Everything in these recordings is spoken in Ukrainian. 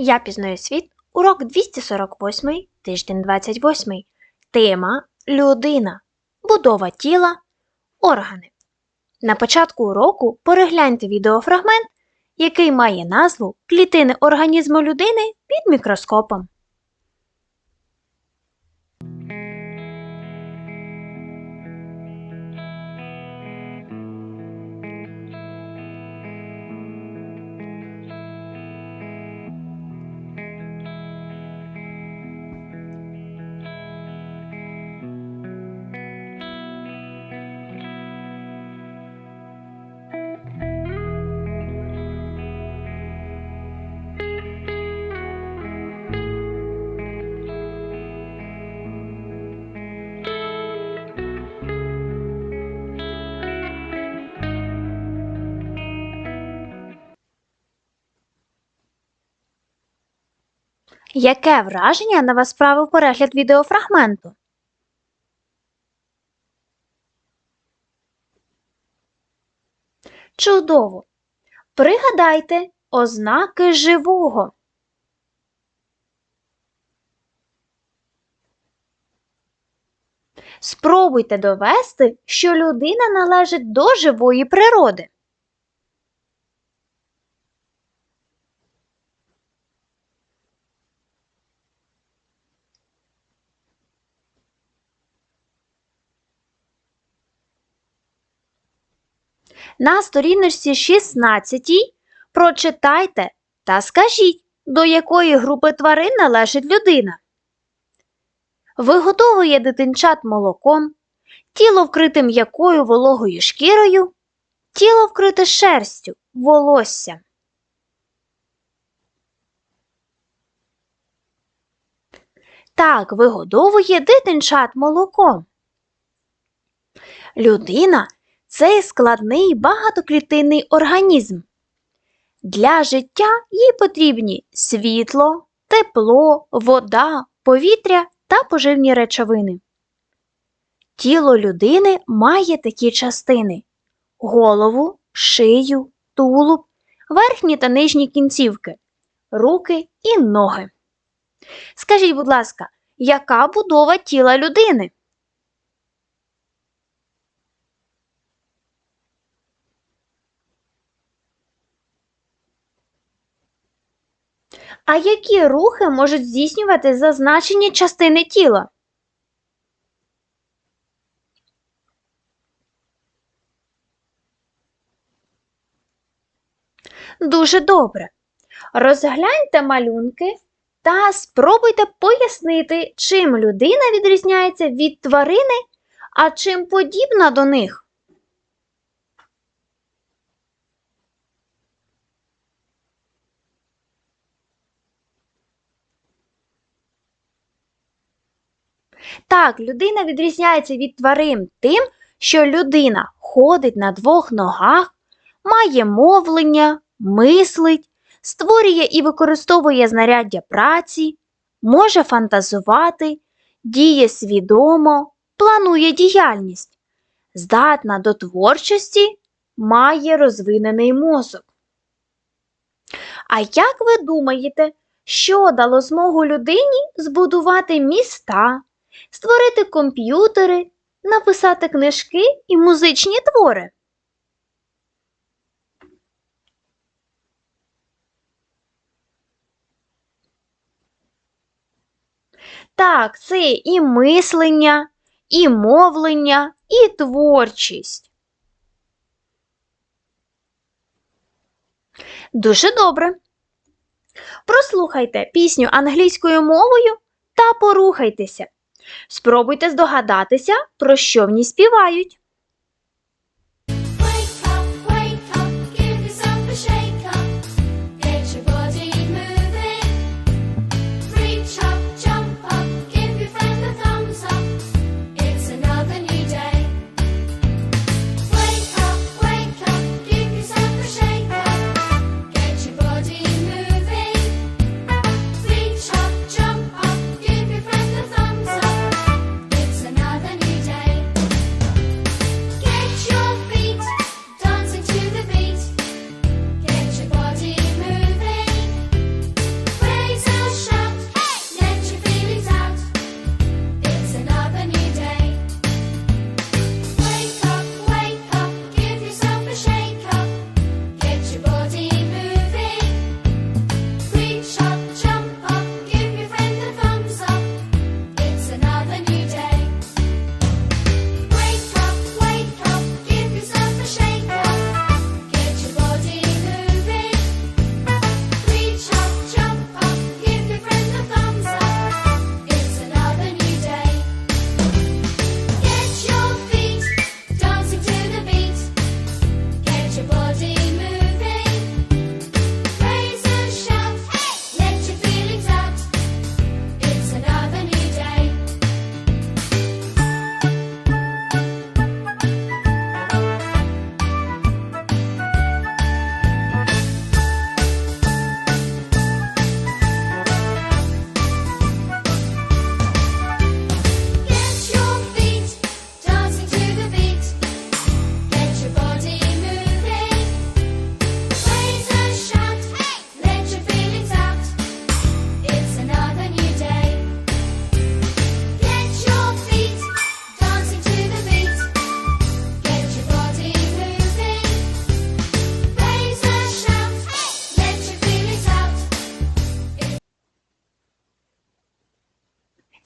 Я пізнаю світ. Урок 248, тиждень 28. Тема Людина. Будова тіла. Органи. На початку уроку перегляньте відеофрагмент, який має назву Клітини організму людини під мікроскопом. Яке враження на вас справив перегляд відеофрагменту? Чудово! Пригадайте ознаки живого. Спробуйте довести, що людина належить до живої природи. На сторіночці 16 прочитайте та скажіть, до якої групи тварин належить людина. Виготовує дитинчат молоком, тіло вкрите м'якою вологою шкірою, тіло вкрите шерстю, волоссям. Так вигодовує дитинчат молоком. Людина це складний багатоклітинний організм. Для життя їй потрібні світло, тепло, вода, повітря та поживні речовини. Тіло людини має такі частини: голову, шию, тулуб, верхні та нижні кінцівки, руки і ноги. Скажіть, будь ласка, яка будова тіла людини? А які рухи можуть здійснювати зазначені частини тіла? Дуже добре. Розгляньте малюнки та спробуйте пояснити, чим людина відрізняється від тварини, а чим подібна до них. Так, людина відрізняється від тварин тим, що людина ходить на двох ногах, має мовлення, мислить, створює і використовує знаряддя праці, може фантазувати, діє свідомо, планує діяльність, здатна до творчості, має розвинений мозок. А як ви думаєте, що дало змогу людині збудувати міста? Створити комп'ютери, написати книжки і музичні твори. Так, це і мислення, і мовлення, і творчість. Дуже добре. Прослухайте пісню англійською мовою та порухайтеся. Спробуйте здогадатися, про що в ній співають.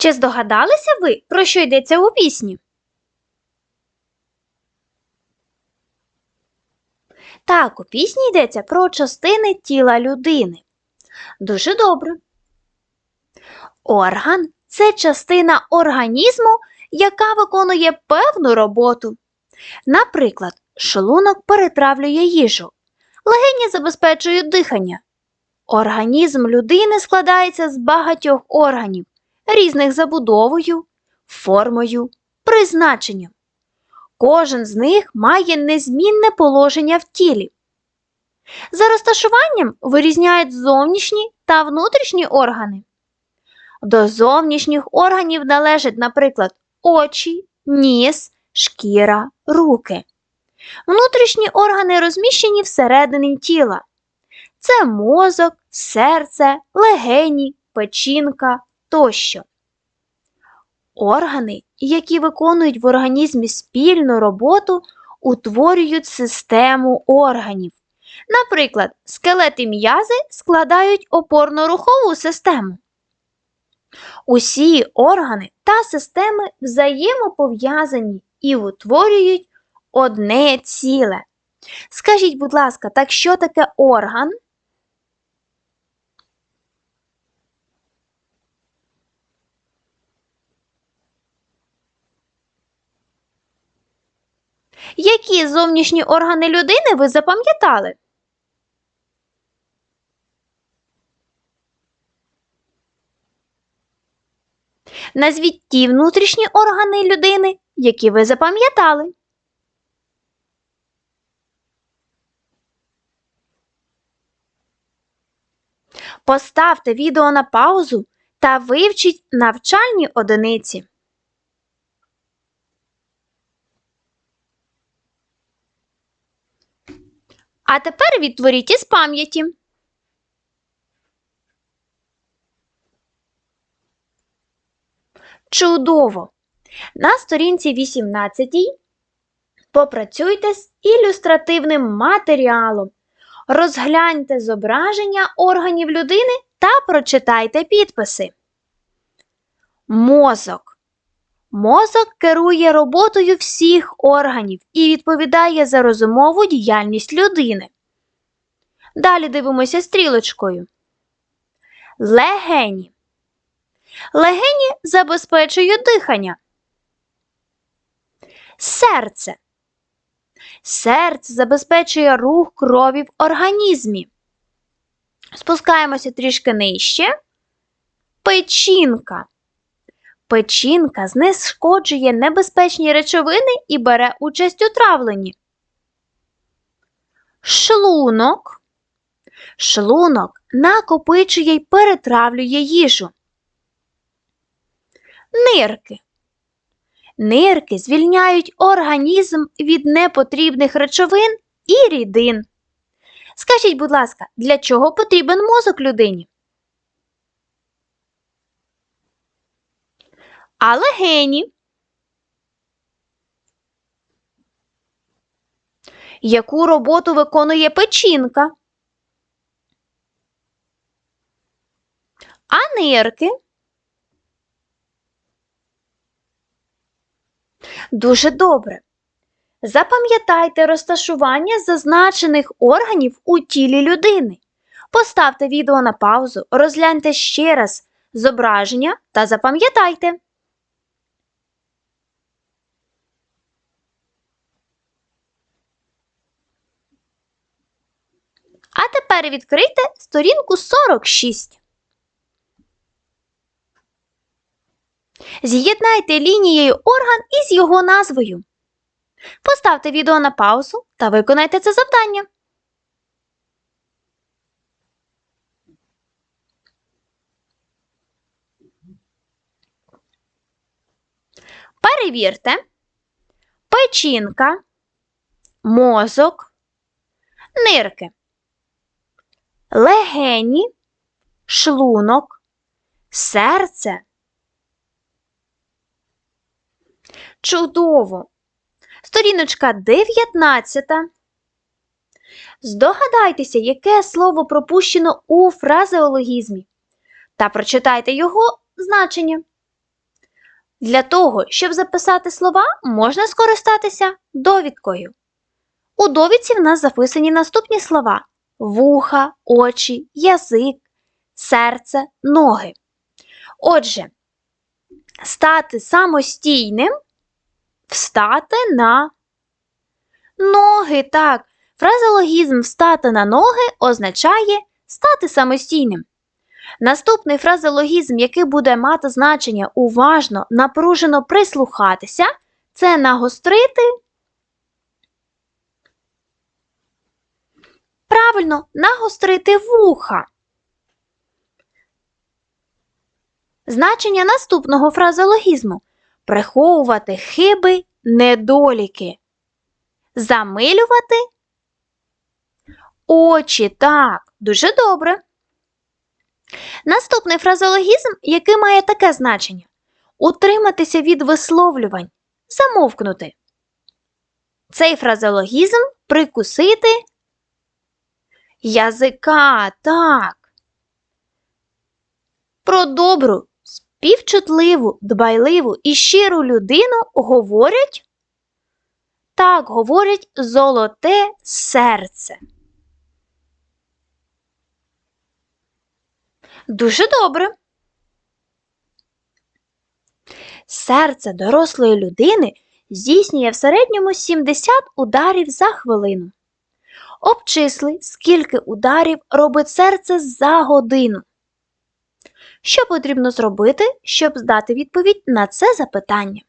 Чи здогадалися ви, про що йдеться у пісні? Так, у пісні йдеться про частини тіла людини. Дуже добре. Орган це частина організму, яка виконує певну роботу. Наприклад, шлунок перетравлює їжу, легені забезпечують дихання. Організм людини складається з багатьох органів, різних забудовою, формою, призначенням. Кожен з них має незмінне положення в тілі. За розташуванням вирізняють зовнішні та внутрішні органи. До зовнішніх органів належать, наприклад, очі, ніс, шкіра, руки. Внутрішні органи розміщені всередині тіла. Це мозок, серце, легені, печінка тощо. Органи, які виконують в організмі спільну роботу, утворюють систему органів. Наприклад, скелет і м'язи складають опорно-рухову систему. Усі органи та системи взаємопов'язані і утворюють одне ціле. Скажіть, будь ласка, так що таке орган? Які зовнішні органи людини ви запам'ятали? Назвіть ті внутрішні органи людини, які ви запам'ятали. Поставте відео на паузу та вивчіть навчальні одиниці. А тепер відтворіть із пам'яті. Чудово! На сторінці 18 попрацюйте з ілюстративним матеріалом. Розгляньте зображення органів людини та прочитайте підписи. Мозок. Мозок керує роботою всіх органів і відповідає за розумову діяльність людини. Далі дивимося стрілочкою. Легені. Легені забезпечують дихання. Серце. Серце забезпечує рух крові в організмі. Спускаємося трішки нижче. Печінка. Печінка знешкоджує небезпечні речовини і бере участь у травленні. Шлунок. Шлунок накопичує й перетравлює їжу. Нирки. Нирки звільняють організм від непотрібних речовин і рідин. Скажіть, будь ласка, для чого потрібен мозок людині? А легені? Яку роботу виконує печінка? А нирки? Дуже добре. Запам'ятайте розташування зазначених органів у тілі людини. Поставте відео на паузу, розгляньте ще раз зображення та запам'ятайте. А тепер відкрийте сторінку 46. З'єднайте лінією орган із його назвою. Поставте відео на паузу та виконайте це завдання. Перевірте печінка, мозок, нирки, легені, шлунок, серце. Чудово! Сторіночка 19. Здогадайтеся, яке слово пропущено у фразеологізмі та прочитайте його значення. Для того, щоб записати слова, можна скористатися довідкою. У довідці в нас записані наступні слова: вуха, очі, язик, серце, ноги. Отже, стати самостійним, встати на ноги. Так, фразеологізм встати на ноги означає стати самостійним. Наступний фразеологізм, який буде мати значення уважно, напружено прислухатися, це нагострити. Правильно, нагострити вуха. Значення наступного фразеологізму приховувати хиби, недоліки. Замилювати очі. Так, дуже добре. Наступний фразеологізм, який має таке значення: утриматися від висловлювань, замовкнути. Цей фразеологізм прикусити язика. Так. Про добру, співчутливу, дбайливу і щиру людину говорять так, говорять золоте серце. Дуже добре. Серце дорослої людини здійснює в середньому 70 ударів за хвилину. Обчисли, скільки ударів робить серце за годину. Що потрібно зробити, щоб здати відповідь на це запитання?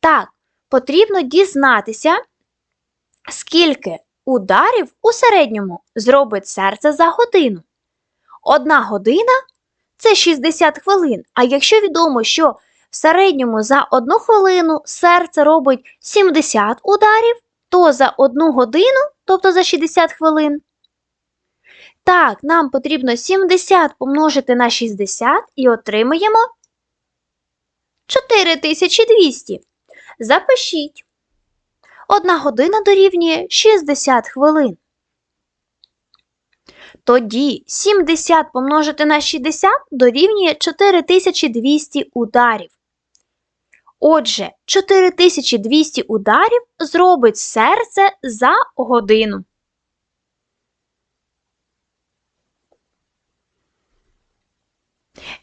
Так, потрібно дізнатися, скільки ударів у середньому зробить серце за годину. Одна година це 60 хвилин. А якщо відомо, що в середньому за одну хвилину серце робить 70 ударів, то за одну годину, тобто за 60 хвилин. Так, нам потрібно 70 помножити на 60 і отримаємо 4200. Запишіть. Одна година дорівнює 60 хвилин. Тоді 70 помножити на 60 дорівнює 4200 ударів. Отже, 4200 ударів зробить серце за годину.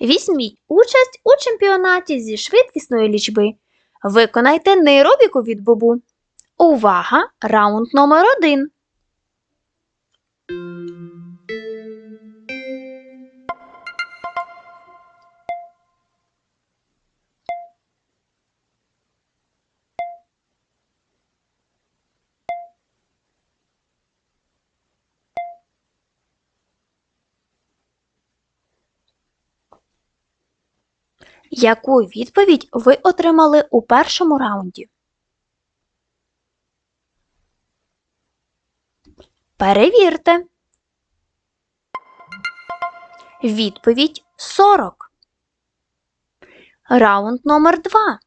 Візьміть участь у чемпіонаті зі швидкісної лічби. Виконайте нейробіку від бобу. Увага! Раунд номер один. Яку відповідь ви отримали у першому раунді? Перевірте. Відповідь 40. Раунд номер 2.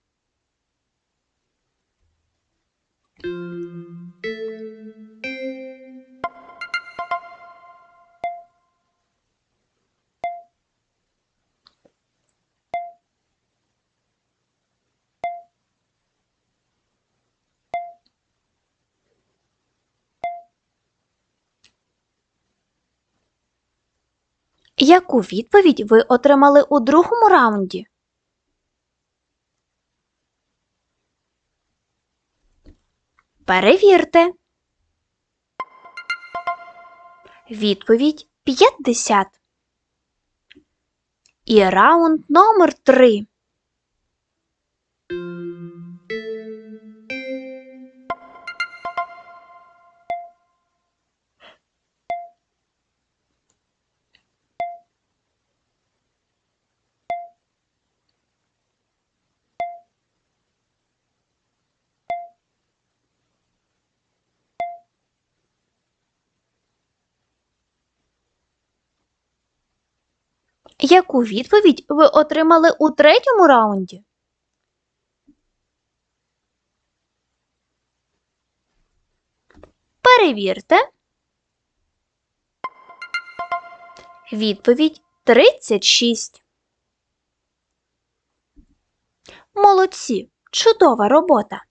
Яку відповідь ви отримали у другому раунді? Перевірте. Відповідь 50. І раунд номер 3. Яку відповідь ви отримали у третьому раунді? Перевірте. Відповідь 36. Молодці! Чудова робота!